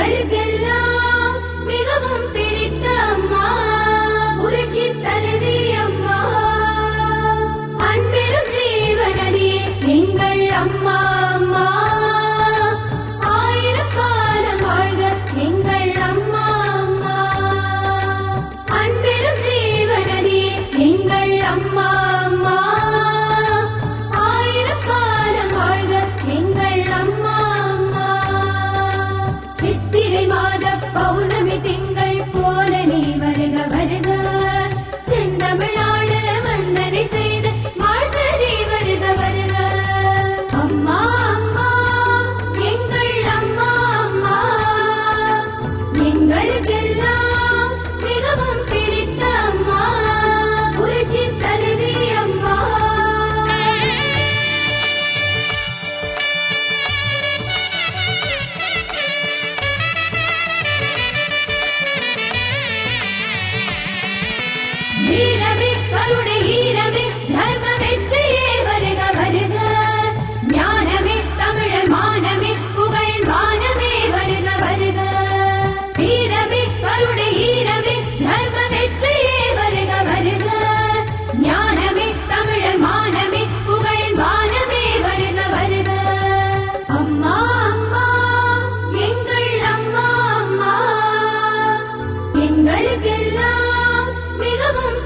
Like திங்கள் போல நீ வருக வருக. செந்தமிழ்நாடு வந்தனை செய்து வாழ்த்து நீ எங்களுக்கெல்லாம் அவருக்கெல்லாம் மிகவும்